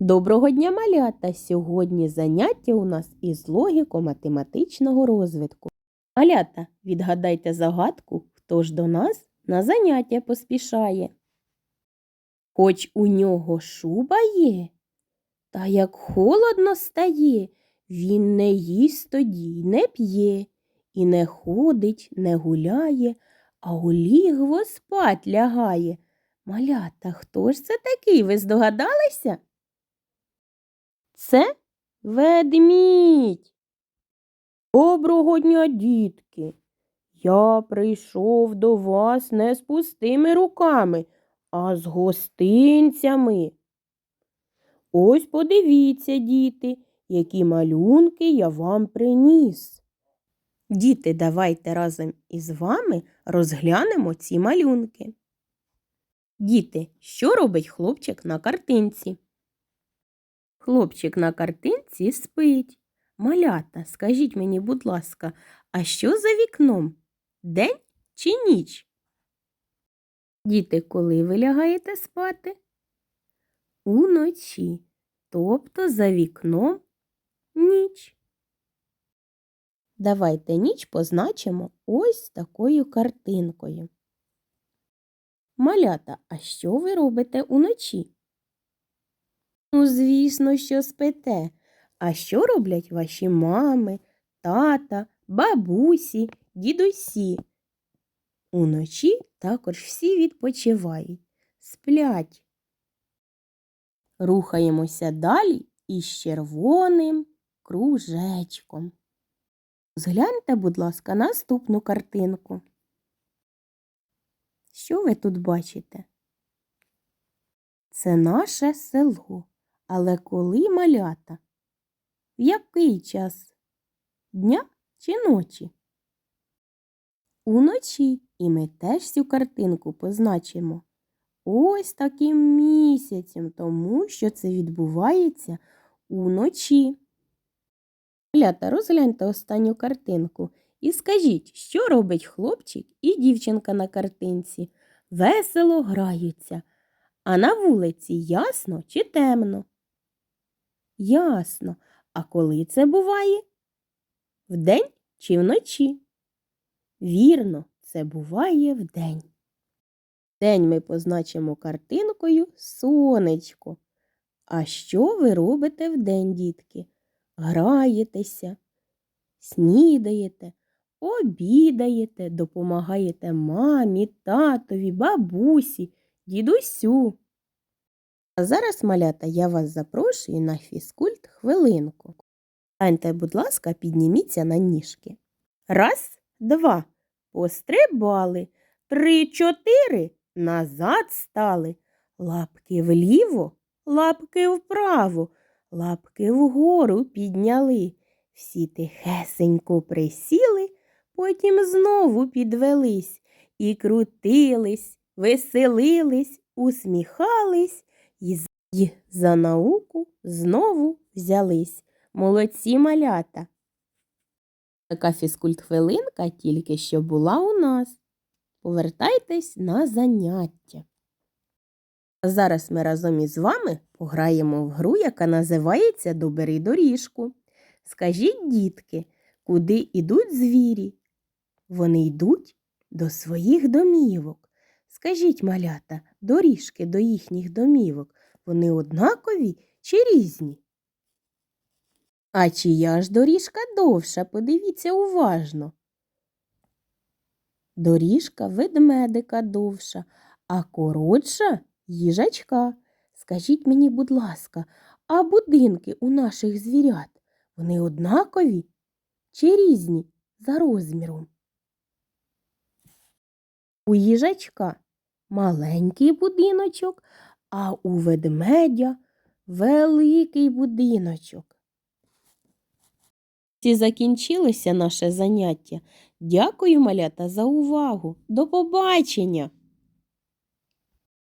Доброго дня, малята! Сьогодні заняття у нас із логіко-математичного розвитку. Малята, відгадайте загадку, хто ж до нас на заняття поспішає. Хоч у нього шуба є, та як холодно стає, він не їсть тоді, й не п'є, і не ходить, не гуляє, а у лігво спать лягає. Малята, хто ж це такий? Ви здогадалися? Це ведмідь. Доброго дня, дітки. Я прийшов до вас не з пустими руками, а з гостинцями. Ось подивіться, діти, які малюнки я вам приніс. Діти, давайте разом із вами розглянемо ці малюнки. Діти, що робить хлопчик на картинці? Хлопчик на картинці спить. Малята, скажіть мені, будь ласка, а що за вікном? День чи ніч? Діти, коли ви лягаєте спати? Уночі, тобто за вікном ніч. Давайте ніч позначимо ось такою картинкою. Малята, а що ви робите уночі? Ну, звісно, що спите. А що роблять ваші мами, тата, бабусі, дідусі? Уночі також всі відпочивають, сплять. Рухаємося далі із червоним кружечком. Згляньте, будь ласка, наступну картинку. Що ви тут бачите? Це наше село. Але коли малята? В який час? Дня чи ночі? Уночі і ми теж цю картинку позначимо ось таким місяцем, тому що це відбувається уночі. Малята, розгляньте останню картинку і скажіть, що робить хлопчик і дівчинка на картинці. Весело граються. А на вулиці ясно чи темно? Ясно. А коли це буває? Вдень чи вночі? Вірно, це буває вдень. День ми позначимо картинкою сонечко. А що ви робите вдень, дітки? Граєтеся, снідаєте, обідаєте, допомагаєте мамі, татові, бабусі, дідусю. А зараз, малята, я вас запрошую на фізкульт хвилинку. Станьте, будь ласка, підніміться на ніжки. Раз, два. Пострибали. Три, чотири. Назад стали. Лапки вліво, лапки вправо, лапки вгору підняли. Всі тихесенько присіли, потім знову підвелись і крутились, веселились, усміхались і за науку знову взялись. Молодці малята. Така фізкульт-хвилинка тільки що була у нас. Повертайтесь на заняття. А зараз ми разом із вами пограємо в гру, яка називається Добери доріжку. Скажіть, дітки, куди йдуть звірі? Вони йдуть до своїх домівок. Скажіть, малята, доріжки до їхніх домівок, вони однакові чи різні? А чия ж доріжка довша? Подивіться уважно. Доріжка ведмедика довша, а коротша їжачка. Скажіть мені, будь ласка, а будинки у наших звірят вони однакові чи різні за розміром? У їжачка маленький будиночок, а у ведмедя великий будиночок. Ці закінчилося наше заняття. Дякую, малята, за увагу. До побачення!